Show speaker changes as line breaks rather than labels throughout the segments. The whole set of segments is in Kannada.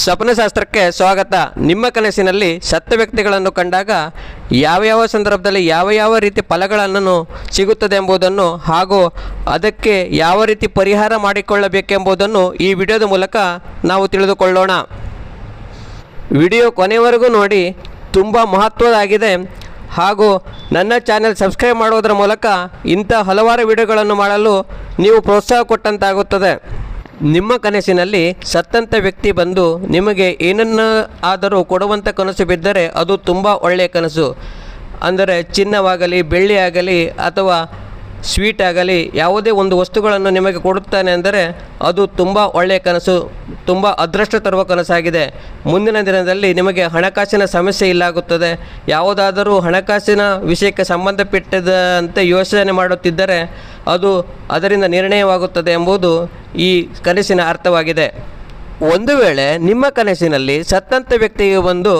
ಸ್ವಪ್ನಶಾಸ್ತ್ರಕ್ಕೆ ಸ್ವಾಗತ. ನಿಮ್ಮ ಕನಸಿನಲ್ಲಿ ಸತ್ತ ವ್ಯಕ್ತಿಗಳನ್ನು ಕಂಡಾಗ ಯಾವ ಯಾವ ಸಂದರ್ಭದಲ್ಲಿ ಯಾವ ಯಾವ ರೀತಿ ಫಲಗಳನ್ನು ಸಿಗುತ್ತದೆ ಎಂಬುದನ್ನು ಹಾಗೂ ಅದಕ್ಕೆ ಯಾವ ರೀತಿ ಪರಿಹಾರ ಮಾಡಿಕೊಳ್ಳಬೇಕೆಂಬುದನ್ನು ಈ ವಿಡಿಯೋದ ಮೂಲಕ ನಾವು ತಿಳಿದುಕೊಳ್ಳೋಣ. ವಿಡಿಯೋ ಕೊನೆವರೆಗೂ ನೋಡಿ, ತುಂಬ ಮಹತ್ವದಾಗಿದೆ ಹಾಗೂ ನನ್ನ ಚಾನೆಲ್ ಸಬ್ಸ್ಕ್ರೈಬ್ ಮಾಡುವುದರ ಮೂಲಕ ಇಂಥ ಹಲವಾರು ವಿಡಿಯೋಗಳನ್ನು ಮಾಡಲು ನೀವು ಪ್ರೋತ್ಸಾಹ ಕೊಟ್ಟಂತಾಗುತ್ತದೆ. ನಿಮ್ಮ ಕನಸಿನಲ್ಲಿ ಸತ್ತಂತ ವ್ಯಕ್ತಿ ಬಂದು ನಿಮಗೆ ಏನನ್ನ ಆದರೂ ಕೊಡುವಂಥ ಕನಸು ಬಿದ್ದರೆ ಅದು ತುಂಬ ಒಳ್ಳೆಯ ಕನಸು. ಅಂದರೆ ಚಿನ್ನವಾಗಲಿ ಬೆಳ್ಳಿ ಆಗಲಿ ಅಥವಾ ಸ್ವೀಟ್ ಆಗಲಿ, ಯಾವುದೇ ಒಂದು ವಸ್ತುಗಳನ್ನು ನಿಮಗೆ ಕೊಡುತ್ತಾನೆ ಅಂದರೆ ಅದು ತುಂಬ ಒಳ್ಳೆಯ ಕನಸು, ತುಂಬ ಅದೃಷ್ಟ ತರುವ ಕನಸಾಗಿದೆ. ಮುಂದಿನ ದಿನದಲ್ಲಿ ನಿಮಗೆ ಹಣಕಾಸಿನ ಸಮಸ್ಯೆ ಇಲ್ಲಾಗುತ್ತದೆ. ಯಾವುದಾದರೂ ಹಣಕಾಸಿನ ವಿಷಯಕ್ಕೆ ಸಂಬಂಧಪಟ್ಟದಂತೆ ಯೋಚನೆ ಮಾಡುತ್ತಿದ್ದರೆ ಅದು ಅದರಿಂದ ನಿರ್ಣಯವಾಗುತ್ತದೆ ಎಂಬುದು ಈ ಕನಸಿನ ಅರ್ಥವಾಗಿದೆ. ಒಂದು ವೇಳೆ ನಿಮ್ಮ ಕನಸಿನಲ್ಲಿ ಸತ್ತಂತ ವ್ಯಕ್ತಿಗೆ ಬಂದು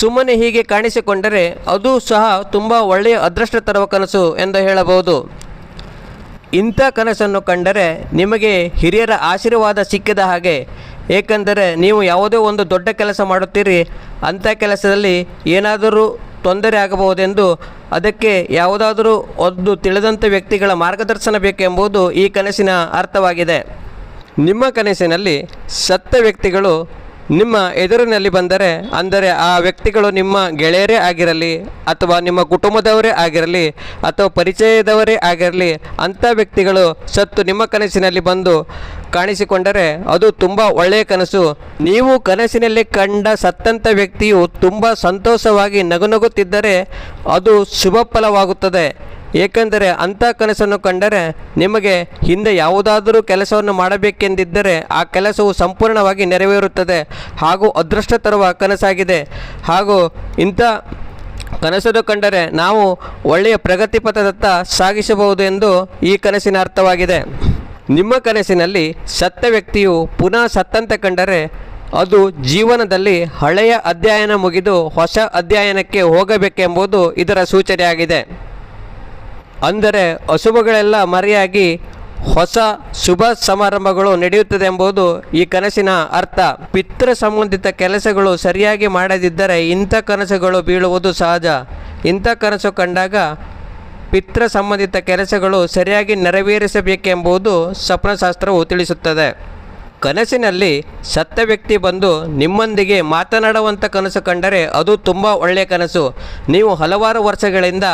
ಸುಮ್ಮನೆ ಹೀಗೆ ಕಾಣಿಸಿಕೊಂಡರೆ ಅದು ಸಹ ತುಂಬ ಒಳ್ಳೆಯ ಅದೃಷ್ಟ ತರುವ ಕನಸು ಎಂದು ಹೇಳಬಹುದು. ಇಂಥ ಕನಸನ್ನು ಕಂಡರೆ ನಿಮಗೆ ಹಿರಿಯರ ಆಶೀರ್ವಾದ ಸಿಕ್ಕಿದ ಹಾಗೆ, ಏಕೆಂದರೆ ನೀವು ಯಾವುದೇ ಒಂದು ದೊಡ್ಡ ಕೆಲಸ ಮಾಡುತ್ತೀರಿ, ಅಂಥ ಕೆಲಸದಲ್ಲಿ ಏನಾದರೂ ತೊಂದರೆ ಆಗಬಹುದೆಂದು ಅದಕ್ಕೆ ಯಾವುದಾದರೂ ಒಂದು ತಿಳಿದಂಥ ವ್ಯಕ್ತಿಗಳ ಮಾರ್ಗದರ್ಶನ ಬೇಕೆಂಬುದು ಈ ಕನಸಿನ ಅರ್ಥವಾಗಿದೆ. ನಿಮ್ಮ ಕನಸಿನಲ್ಲಿ ಸತ್ತ ವ್ಯಕ್ತಿಗಳು ನಿಮ್ಮ ಎದುರಿನಲ್ಲಿ ಬಂದರೆ, ಅಂದರೆ ಆ ವ್ಯಕ್ತಿಗಳು ನಿಮ್ಮ ಗೆಳೆಯರೇ ಆಗಿರಲಿ, ಅಥವಾ ನಿಮ್ಮ ಕುಟುಂಬದವರೇ ಆಗಿರಲಿ, ಅಥವಾ ಪರಿಚಯದವರೇ ಆಗಿರಲಿ, ಅಂಥ ವ್ಯಕ್ತಿಗಳು ಸತ್ತು ನಿಮ್ಮ ಕನಸಿನಲ್ಲಿ ಬಂದು ಕಾಣಿಸಿಕೊಂಡರೆ ಅದು ತುಂಬ ಒಳ್ಳೆಯ ಕನಸು. ನೀವು ಕನಸಿನಲ್ಲಿ ಕಂಡ ಸತ್ತಂಥ ವ್ಯಕ್ತಿಯು ತುಂಬ ಸಂತೋಷವಾಗಿ ನಗುನಗುತ್ತಿದ್ದರೆ ಅದು ಶುಭ ಫಲವಾಗುತ್ತದೆ. ಏಕೆಂದರೆ ಅಂಥ ಕನಸನ್ನು ಕಂಡರೆ ನಿಮಗೆ ಹಿಂದೆ ಯಾವುದಾದರೂ ಕೆಲಸವನ್ನು ಮಾಡಬೇಕೆಂದಿದ್ದರೆ ಆ ಕೆಲಸವು ಸಂಪೂರ್ಣವಾಗಿ ನೆರವೇರುತ್ತದೆ ಹಾಗೂ ಅದೃಷ್ಟ ತರುವ ಕನಸಾಗಿದೆ. ಹಾಗೂ ಇಂಥ ಕನಸನ್ನು ಕಂಡರೆ ನಾವು ಒಳ್ಳೆಯ ಪ್ರಗತಿ ಪಥದತ್ತ ಸಾಗಿಸಬಹುದು ಎಂದು ಈ ಕನಸಿನ ಅರ್ಥವಾಗಿದೆ. ನಿಮ್ಮ ಕನಸಿನಲ್ಲಿ ಸತ್ತ ವ್ಯಕ್ತಿಯು ಪುನಃ ಸತ್ತಂತೆ ಕಂಡರೆ ಅದು ಜೀವನದಲ್ಲಿ ಹಳೆಯ ಅಧ್ಯಯನ ಮುಗಿದು ಹೊಸ ಅಧ್ಯಯನಕ್ಕೆ ಹೋಗಬೇಕೆಂಬುದು ಇದರ ಸೂಚನೆಯಾಗಿದೆ. ಅಂದರೆ ಅಶುಭಗಳೆಲ್ಲ ಮರೆಯಾಗಿ ಹೊಸ ಶುಭ ಸಮಾರಂಭಗಳು ನಡೆಯುತ್ತದೆ ಎಂಬುದು ಈ ಕನಸಿನ ಅರ್ಥ. ಪಿತೃ ಸಂಬಂಧಿತ ಕೆಲಸಗಳು ಸರಿಯಾಗಿ ಮಾಡದಿದ್ದರೆ ಇಂಥ ಕನಸುಗಳು ಬೀಳುವುದು ಸಹಜ. ಇಂಥ ಕನಸು ಕಂಡಾಗ ಪಿತೃ ಸಂಬಂಧಿತ ಕೆಲಸಗಳು ಸರಿಯಾಗಿ ನೆರವೇರಿಸಬೇಕೆಂಬುದು ಸ್ವಪ್ನಶಾಸ್ತ್ರವು ತಿಳಿಸುತ್ತದೆ. ಕನಸಿನಲ್ಲಿ ಸತ್ತ ವ್ಯಕ್ತಿ ಬಂದು ನಿಮ್ಮೊಂದಿಗೆ ಮಾತನಾಡುವಂಥ ಕನಸು ಕಂಡರೆ ಅದು ತುಂಬ ಒಳ್ಳೆಯ ಕನಸು. ನೀವು ಹಲವಾರು ವರ್ಷಗಳಿಂದ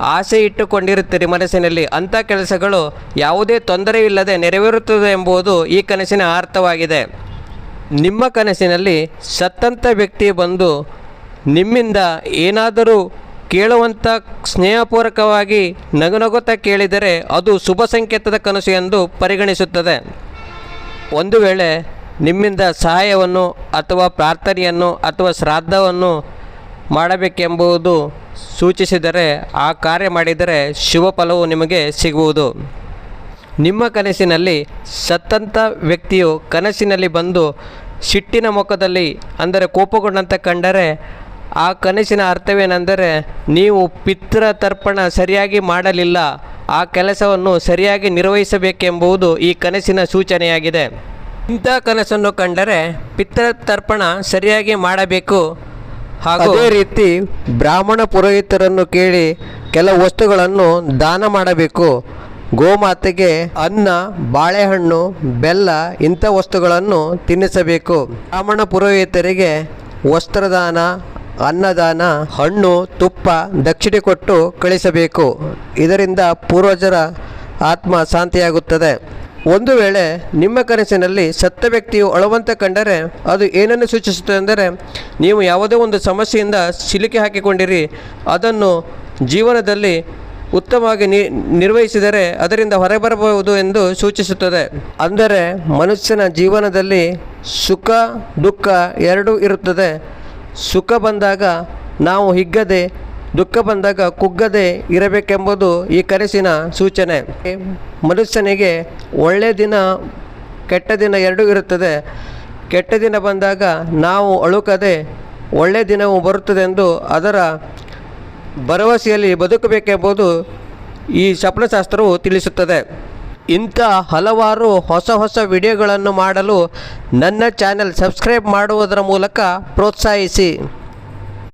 ಆಸೆ ಇಟ್ಟುಕೊಂಡಿರುತ್ತೀರಿ ಮನಸ್ಸಿನಲ್ಲಿ. ಅಂಥ ಕೆಲಸಗಳು ಯಾವುದೇ ತೊಂದರೆ ಇಲ್ಲದೆ ನೆರವೇರುತ್ತದೆ ಎಂಬುದು ಈ ಕನಸಿನ ಅರ್ಥವಾಗಿದೆ. ನಿಮ್ಮ ಕನಸಿನಲ್ಲಿ ಸತ್ತಂಥ ವ್ಯಕ್ತಿ ಬಂದು ನಿಮ್ಮಿಂದ ಏನಾದರೂ ಕೇಳುವಂಥ ಸ್ನೇಹಪೂರ್ವಕವಾಗಿ ನಗುನಗುತ್ತಾ ಕೇಳಿದರೆ ಅದು ಶುಭ ಸಂಕೇತದ ಕನಸು ಎಂದು ಪರಿಗಣಿಸುತ್ತದೆ. ಒಂದು ವೇಳೆ ನಿಮ್ಮಿಂದ ಸಹಾಯವನ್ನು ಅಥವಾ ಪ್ರಾರ್ಥನೆಯನ್ನು ಅಥವಾ ಶ್ರಾದ್ದವನ್ನು ಮಾಡಬೇಕೆಂಬುದು ಸೂಚಿಸಿದರೆ ಆ ಕಾರ್ಯ ಮಾಡಿದರೆ ಶುಭ ಫಲವು ನಿಮಗೆ ಸಿಗುವುದು. ನಿಮ್ಮ ಕನಸಿನಲ್ಲಿ ಸತ್ತಂಥ ವ್ಯಕ್ತಿಯು ಕನಸಿನಲ್ಲಿ ಬಂದು ಸಿಟ್ಟಿನ ಮುಖದಲ್ಲಿ ಅಂದರೆ ಕೋಪಗೊಂಡಂತೆ ಕಂಡರೆ ಆ ಕನಸಿನ ಅರ್ಥವೇನೆಂದರೆ ನೀವು ಪಿತೃ ತರ್ಪಣ ಸರಿಯಾಗಿ ಮಾಡಲಿಲ್ಲ. ಆ ಕೆಲಸವನ್ನು ಸರಿಯಾಗಿ ನಿರ್ವಹಿಸಬೇಕೆಂಬುದು ಈ ಕನಸಿನ ಸೂಚನೆಯಾಗಿದೆ. ಇಂಥ ಕನಸನ್ನು ಕಂಡರೆ ಪಿತೃ ತರ್ಪಣ ಸರಿಯಾಗಿ ಮಾಡಬೇಕು. ಅದೇ ರೀತಿ ಬ್ರಾಹ್ಮಣ ಪುರೋಹಿತರನ್ನು ಕೇಳಿ ಕೆಲವು ವಸ್ತುಗಳನ್ನು ದಾನ ಮಾಡಬೇಕು. ಗೋಮಾತೆಗೆ ಅನ್ನ, ಬಾಳೆಹಣ್ಣು, ಬೆಲ್ಲ ಇಂಥ ವಸ್ತುಗಳನ್ನು ತಿನ್ನಿಸಬೇಕು. ಬ್ರಾಹ್ಮಣ ಪುರೋಹಿತರಿಗೆ ವಸ್ತ್ರದಾನ, ಅನ್ನದಾನ, ಹಣ್ಣು, ತುಪ್ಪ, ದಕ್ಷಿಣೆ ಕೊಟ್ಟು ಕಳಿಸಬೇಕು. ಇದರಿಂದ ಪೂರ್ವಜರ ಆತ್ಮ ಶಾಂತಿಯಾಗುತ್ತದೆ. ಒಂದು ವೇಳೆ ನಿಮ್ಮ ಕನಸಿನಲ್ಲಿ ಸತ್ತ ವ್ಯಕ್ತಿಯು ಅಳುವಂತೆ ಕಂಡರೆ ಅದು ಏನನ್ನು ಸೂಚಿಸುತ್ತದೆ ಅಂದರೆ, ನೀವು ಯಾವುದೇ ಒಂದು ಸಮಸ್ಯೆಯಿಂದ ಸಿಲುಕಿ ಹಾಕಿಕೊಂಡಿರಿ, ಅದನ್ನು ಜೀವನದಲ್ಲಿ ಉತ್ತಮವಾಗಿ ನಿರ್ವಹಿಸಿದರೆ ಅದರಿಂದ ಹೊರಬರಬಹುದು ಎಂದು ಸೂಚಿಸುತ್ತದೆ. ಅಂದರೆ, ಮನುಷ್ಯನ ಜೀವನದಲ್ಲಿ ಸುಖ, ದುಃಖ ಎರಡೂ ಇರುತ್ತದೆ. ಸುಖ ಬಂದಾಗ ನಾವು ಹಿಗ್ಗದೆ ದುಃಖ ಬಂದಾಗ ಕುಗ್ಗದೆ ಇರಬೇಕೆಂಬುದು ಈ ಕನಸಿನ ಸೂಚನೆ. ಮನುಷ್ಯನಿಗೆ ಒಳ್ಳೆಯ ದಿನ, ಕೆಟ್ಟ ದಿನ ಎರಡೂ ಇರುತ್ತದೆ. ಕೆಟ್ಟ ದಿನ ಬಂದಾಗ ನಾವು ಅಳುಕದೆ ಒಳ್ಳೆಯ ಬರುತ್ತದೆ ಬರುತ್ತದೆಂದು ಅದರ ಭರವಸೆಯಲ್ಲಿ ಬದುಕಬೇಕೆಂಬುದು ಈ ಸ್ವಪ್ನಶಾಸ್ತ್ರವು ತಿಳಿಸುತ್ತದೆ. ಇಂಥ ಹಲವಾರು ಹೊಸ ಹೊಸ ವಿಡಿಯೋಗಳನ್ನು ಮಾಡಲು ನನ್ನ ಚಾನೆಲ್ ಸಬ್ಸ್ಕ್ರೈಬ್ ಮಾಡುವುದರ ಮೂಲಕ ಪ್ರೋತ್ಸಾಹಿಸಿ.